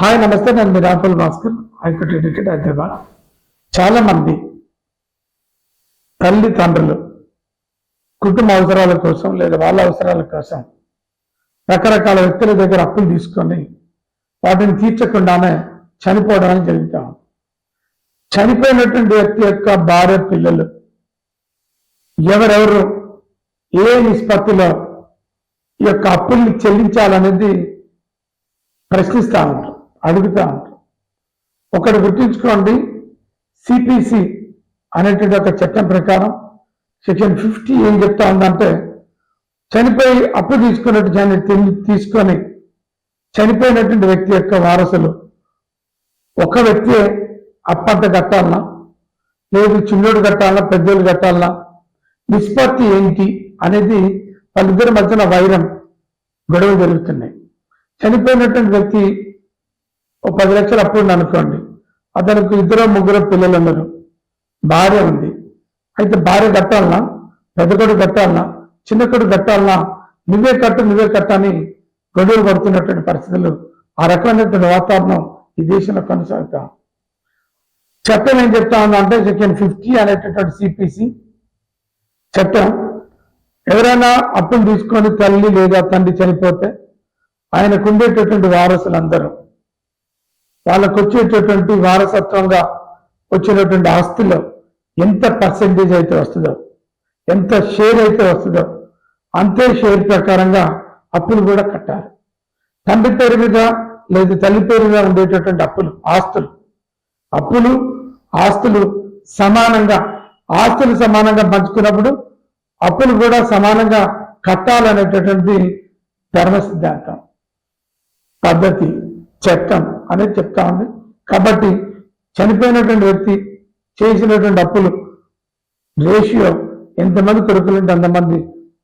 Hi నమస్తే నేను మీ Rahul Bhaskar high court advocate Hyderabad. చాలా మంది తల్లిదండ్రులు కుటుంబ అవసరాల కోసం లేదా వాళ్ళ అవసరాల కోసం రకరకాల వ్యక్తుల దగ్గర అప్పులు తీసుకొని వాటిని తీర్చకుండానే చనిపోవడానికి జరుగుతాం చనిపోయినటువంటి వ్యక్తి యొక్క భార్య పిల్లలు ఎవరెవరు ఏ నిష్పత్తిలో ఈ యొక్క అప్పుల్ని చెల్లించాలనేది ప్రశ్నిస్తా ఉంటారు అడుగుతా ఒకటి గుర్తుంచుకోండి సిపిసి అనేటువంటి ఒక చట్టం ప్రకారం సెక్షన్ ఫిఫ్టీ ఏం చెప్తా ఉందంటే చనిపోయి అప్పు తీసుకున్నట్టు దాన్ని తీసుకొని చనిపోయినటువంటి వ్యక్తి యొక్క వారసులు ఒక వ్యక్తి అప్పంత కట్టాలన్నా లేదు చిన్నోడు కట్టాలన్నా పెద్దోడు కట్టాలన్నా నిష్పత్తి ఏంటి అనేది వాళ్ళిద్దరి మధ్యన వైరం గొడవ జరుగుతున్నాయి. చనిపోయినటువంటి వ్యక్తి ఒక పది లక్షలు అప్పుడు అనుకోండి. అతనికి ఇద్దరు ముగ్గురు పిల్లలు ఉన్నారు భార్య ఉంది. అయితే భార్య కట్టాలనా? పెద్ద కొడుకు కట్టాలనా? చిన్న కొడుకు కట్టాలనా? నువ్వే కట్టు నువ్వే కట్టని గడువులు పడుతున్నటువంటి పరిస్థితులు. ఆ రకమైనటువంటి వాతావరణం ఈ దేశంలో కొనసాగుతాం. చట్టం ఏం చెప్తా ఉందంటే సెక్షన్ ఫిఫ్టీ అనేటటువంటి సిపిసి చట్టం. ఎవరైనా అప్పులు తీసుకొని తల్లి లేదా తండ్రి చనిపోతే ఆయనకు ఉండేటటువంటి వారసులందరూ వాళ్ళకు వచ్చేటటువంటి వారసత్వంగా వచ్చినటువంటి ఆస్తిలో ఎంత పర్సెంటేజ్ అయితే వస్తుందో ఎంత షేర్ అయితే వస్తుందో అంతే షేర్ ప్రకారంగా అప్పులు కూడా కట్టాలి. తండ్రి పేరు మీద లేదా తల్లి పేరు మీద ఉండేటటువంటి అప్పులు ఆస్తులు. అప్పులు ఆస్తులు సమానంగా ఆస్తులు సమానంగా పంచుకున్నప్పుడు అప్పులు కూడా సమానంగా కట్టాలనేటటువంటి ధర్మ సిద్ధాంతం పద్ధతి. చట్టం అనేది చెప్తా ఉంది. కాబట్టి చనిపోయినటువంటి వ్యక్తి చేసినటువంటి అప్పులు రేషియో ఎంతమంది కొడుకులుంటే అంతమంది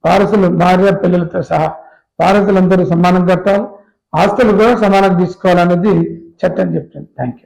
వారసులు భార్య పిల్లలతో సహా వారసులందరూ సమానం కట్టాలి. ఆస్తులు కూడా సమానం తీసుకోవాలనేది చట్టం చెప్తుంది. Thank you